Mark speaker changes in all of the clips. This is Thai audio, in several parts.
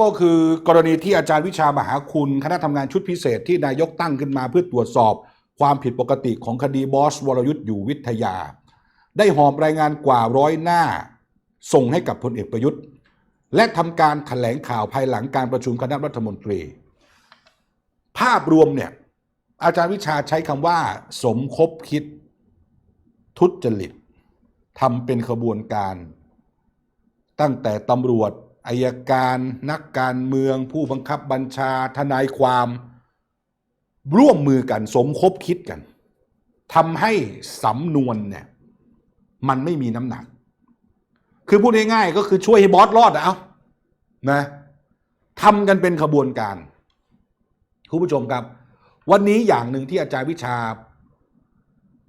Speaker 1: ก็คือกรณีที่อาจารย์วิชามหาคุณคณะทำงานชุดพิเศษที่นายกตั้งขึ้นมาเพื่อตรวจสอบความผิดปกติของคดีบอส วรยุทธ์อยู่วิทยา ได้หอบรายงานกว่าร้อยหน้า ส่งให้กับพลเอกประยุทธ์ และทำการถแถลงข่าวภายหลังการประชุมคณะรัฐมนตรี ภาพรวมเนี่ยอาจารย์วิชาใช้คำว่า สมคบคิด ทุจริตทำเป็นขบวนการ ตั้งแต่ตำรวจ อายการนักการเมือง ผู้บังคับบัญชาทนายความร่วมมือกันสมคบคิดกันทำให้สำนวนเนี่ยมันไม่มีน้ำหนัก คือพูดง่ายๆก็คือช่วยให้บอสรอดอะเอานะทำกันเป็นขบวนการคุณผู้ชมครับ วันนี้อย่างหนึ่งที่อาจารย์วิชา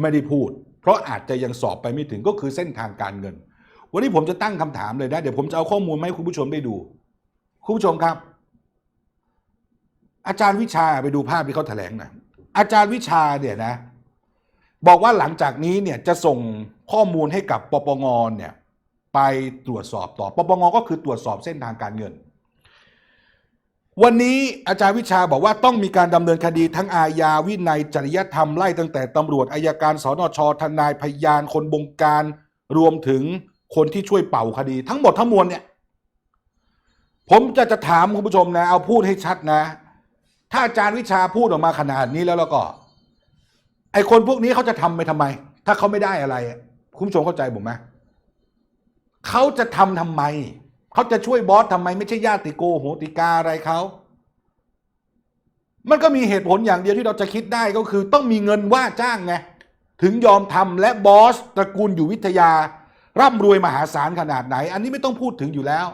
Speaker 1: ไม่ได้พูด เพราะอาจจะยังสอบไปไม่ถึงก็คือเส้นทางการเงิน วันนี้ผมจะตั้งคำถามเลยนะ เดี๋ยวผมจะเอาข้อมูลมาให้คุณผู้ชมได้ดู คุณผู้ชมครับ อาจารย์วิชาไปดูภาพที่เขาแถลงหนะอาจารย์วิชาเนี่ยนะ บอกว่าหลังจากนี้เนี่ยจะส่งข้อมูลให้กับปปงเนี่ยไปตรวจสอบต่อ ปปงก็คือตรวจสอบเส้นทางการเงิน วันนี้อาจารย์วิชาบอกว่าต้องมีการดำเนินคดีทั้งอาญาวินัยจริยธรรมไล่ตั้งแต่ตำรวจอายการสนชทนายพยานคนบงการรวมถึง คนที่ช่วยเป่าคดี ทั้งหมดทั้งมวลเนี่ย ผมจะจะถามคุณผู้ชมนะ เอาพูดให้ชัดนะ ถ้าอาจารย์วิชาพูดออกมาขนาดนี้แล้วแล้วก็ ไอคนพวกนี้เขาจะทำไปทำไม ถ้าเขาไม่ได้อะไร คุณผู้ชมเข้าใจผมไหมเขาจะทำทำไม เขาจะช่วยบอสทำไม ไม่ใช่ญาติโกโหติกาอะไรเขามันก็มีเหตุผลอย่างเดียวที่เราจะคิดได้ก็คือ ต้องมีเงินว่าจ้างไงถึงยอมทำและบอสตระกูลอยู่วิทยา ร่ำรวยมหาศาลขนาดไหน อันนี้ไม่ต้องพูดถึงอยู่แล้ว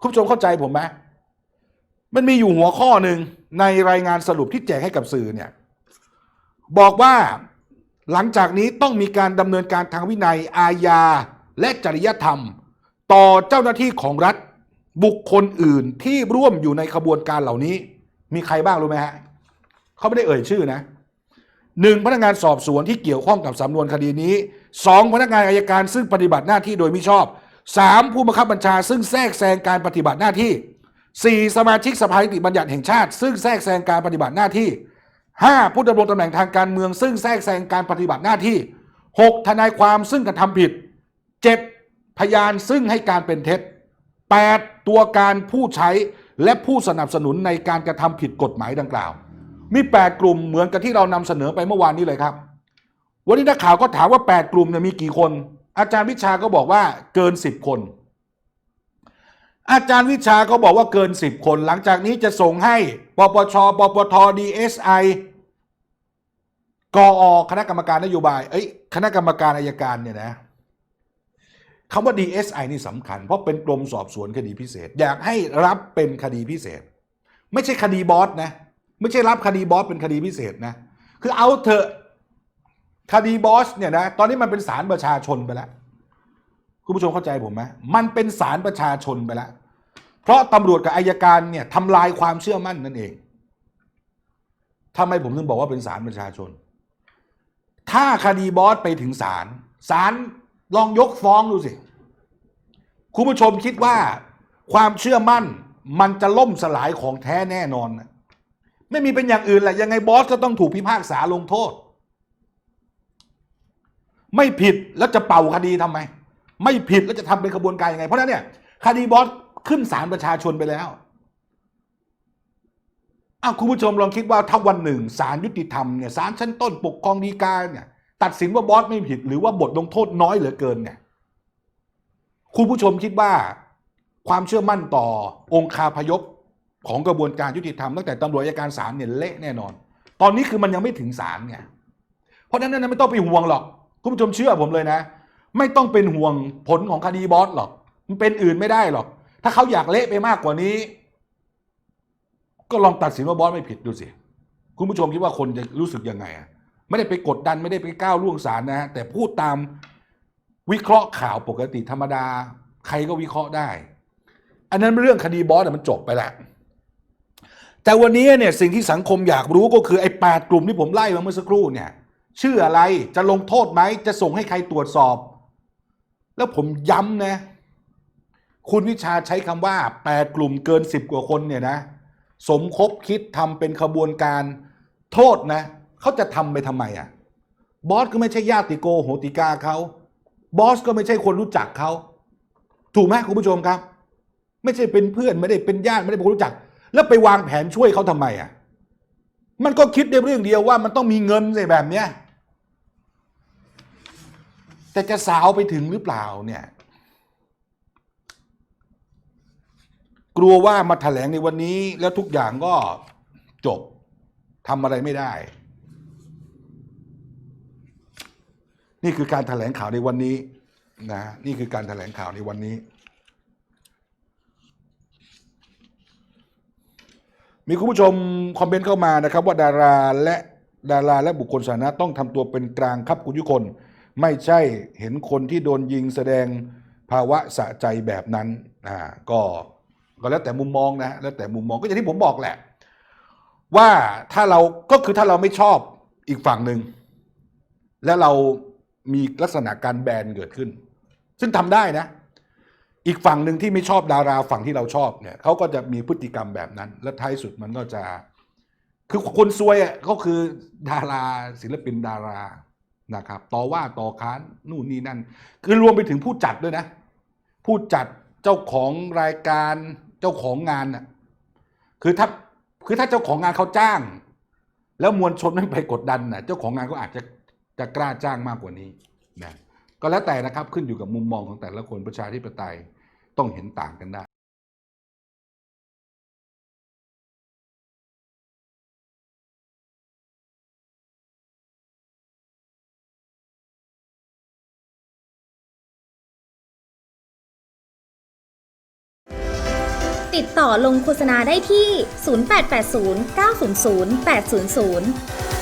Speaker 1: คุณผู้ชมเข้าใจผมไหมมันมีอยู่หัวข้อหนึ่งในรายงานสรุปที่แจกให้กับสื่อเนี่ยบอกว่าหลังจากนี้ต้องมีการดำเนินการทางวินัยอาญาและจริยธรรม ต่อเจ้าหน้าที่ของรัฐบุคคลอื่นที่ร่วมอยู่ในขบวนการเหล่านี้ มีใครบ้างรู้ไหมฮะเขาไม่ได้เอ่ยชื่อนะ หนึ่งพนักงานสอบสวนที่เกี่ยวข้องกับสำนวนคดีนี้สองพนักงานอายการซึ่งปฏิบัติหน้าที่โดยมิชอบสามผู้บังคับบัญชาซึ่งแทรกแซงการปฏิบัติหน้าที่สี่สมาชิกสภานิติบัญญัติแห่งชาติ ซึ่งแทรกแซงการปฏิบัติหน้าที่ 5. ผู้ดำรงตำแหน่งทางการเมือง ซึ่งแทรกแซงการปฏิบัติหน้าที่ 6. ทนายความซึ่งกระทำผิด 7. พยานซึ่งให้การเป็นเท็จ 8. ตัวการผู้ใช้และผู้สนับสนุนในการกระทำผิดกฎหมายดังกล่าว มี 8 กลุ่มเหมือนกับที่เรานำเสนอไปเมื่อวานนี้เลยครับ วันนี้นักข่าวก็ถามว่า 8 กลุ่มเนี่ยมีกี่คน อาจารย์วิชาก็บอกว่าเกิน 10 คน อาจารย์วิชาก็บอกว่าเกิน 10 คน หลังจากนี้จะส่งให้ปปชปปท DSI กอคณะกรรมการนโยบาย เอ้ย คณะกรรมการอายการเนี่ยนะคำว่า DSI นี่สำคัญ เพราะเป็นกรมสอบสวนคดีพิเศษ อยากให้รับเป็นคดีพิเศษ ไม่ใช่คดีบอสนะ ไม่ใช่รับคดีบอสเป็นคดีพิเศษนะ คือเอาเถอะคดีบอสเนี่ยนะตอนนี้มันเป็นศาลประชาชนไปแล้ว คุณผู้ชมเข้าใจผมไหมมันเป็นศาลประชาชนไปแล้ว เพราะตำรวจกับอายการเนี่ยทำลายความเชื่อมั่นนั่นเองทำไมผมถึงบอกว่าเป็นศาลประชาชน ถ้าคดีบอสไปถึงศาลศาลลองยกฟ้องดูสิ คุณผู้ชมคิดว่าความเชื่อมั่นมันจะล่มสลายของแท้แน่นอนนะ ไม่มีเป็นอย่างอื่นแหละยังไงบอสก็ต้องถูกพิพากษาลงโทษ ไม่ผิดแล้วจะเป่าคดีทำไม ไม่ผิดแล้วจะทำเป็นขบวนการยังไง เพราะฉะนั้นเนี่ยคดีบอสขึ้นศาลประชาชนไปแล้วอ้าวคุณผู้ชมลองคิดว่าถ้าวันหนึ่งศาลยุติธรรมเนี่ยศาลชั้นต้นปกครองฎีกาเนี่ยตัดสินว่าบอสไม่ผิด หรือว่าบทลงโทษน้อยเหลือเกินเนี่ยคุณผู้ชมคิดว่าความเชื่อมั่นต่อองค์คาพยพ ของกระบวนการยุติธรรมตั้งแต่ตำรวจอัยการศาลเนี่ยเละแน่นอน ตอนนี้คือมันยังไม่ถึงศาลไงเพราะฉะนั้นนะไม่ต้องไปห่วงหรอกคุณผู้ชมเชื่อผมเลยนะ ไม่ต้องเป็นห่วงผลของคดีบอสหรอก มันเป็นอื่นไม่ได้หรอก ถ้าเขาอยากเละไปมากกว่านี้ ก็ลองตัดสินว่าบอสไม่ผิดดูสิคุณผู้ชมคิดว่าคนจะรู้สึกยังไงอะไม่ได้ไปกดดันไม่ได้ไปก้าวล่วงศาลนะฮะแต่พูดตามวิเคราะห์ข่าวปกติธรรมดา ใครก็วิเคราะห์ได้ อันนั้นเรื่องคดีบอสมันจบไปแล้ว แต่วันนี้เนี่ยสิ่งที่สังคมอยากรู้ก็คือไอ้แปดกลุ่มที่ผมไล่มาเมื่อสักครู่เนี่ย ชื่ออะไรจะลงโทษไหมจะส่งให้ใครตรวจสอบ แล้วผมย้ำนะ คุณวิชาใช้คำว่า8กลุ่มเกิน10กว่าคนเนี่ยนะ สมคบคิดทำเป็นขบวนการโทษนะเขาจะทำไปทำไมอะบอสก็ไม่ใช่ญาติโกโหติกาเขาบอสก็ไม่ใช่คนรู้จักเขาถูกไหมคุณผู้ชมครับ ไม่ใช่เป็นเพื่อนไม่ได้เป็นญาติไม่ได้เป็นคนรู้จัก แล้วไปวางแผนช่วยเขาทำไมอะ มันก็คิดในเรื่องเดียวว่ามันต้องมีเงินสิแบบเนี้ยแต่จะสาวไปถึงหรือเปล่าเนี่ย กลัวว่ามาแถลงในวันนี้แล้วทุกอย่างก็จบทำอะไรไม่ได้ นี่คือการแถลงข่าวในวันนี้นะนี่คือการแถลงข่าวในวันนี้ มีคุณผู้ชมคอมเมนต์เข้ามานะครับว่าดาราและดาราและบุคคลสาธารณะต้องทำตัวเป็นกลางครับคุณทุคน ไม่ใช่เห็นคนที่โดนยิงแสดงภาวะสะใจแบบนั้นอ่าก็ก็แล้วแต่มุมมองนะ แล้วแต่มุมมองก็อย่างที่ผมบอกแหละ ว่าถ้าเราก็คือถ้าเราไม่ชอบอีกฝั่งหนึ่งแล้วเรามีลักษณะการแบนเกิดขึ้น ซึ่งทำได้นะ อีกฝั่งหนึ่งที่ไม่ชอบดาราฝั่งที่เราชอบเนี่ยเขาก็จะมีพฤติกรรมแบบนั้น และท้ายสุดมันก็จะ คือคนซวยอะก็คือดาราศิลปินดารานะครับ ต่อว่าต่อค้านนู่นนี่นั่น คือรวมไปถึงผู้จัดด้วยนะ ผู้จัดเจ้าของรายการเจ้าของงานน่ะคือถ้าคือถ้าเจ้าของงานเขาจ้าง แล้วมวลชนไม่ไปกดดันน่ะเจ้าของงานก็อาจจะจะกล้าจ้างมากกว่านี้นะ ก็แล้วแต่นะครับขึ้นอยู่กับมุมมองของแต่ละคนประชาธิปไตยต้องเห็นต่างกันได้
Speaker 2: ติดต่อลงโฆษณาได้ที่ 0880 900 800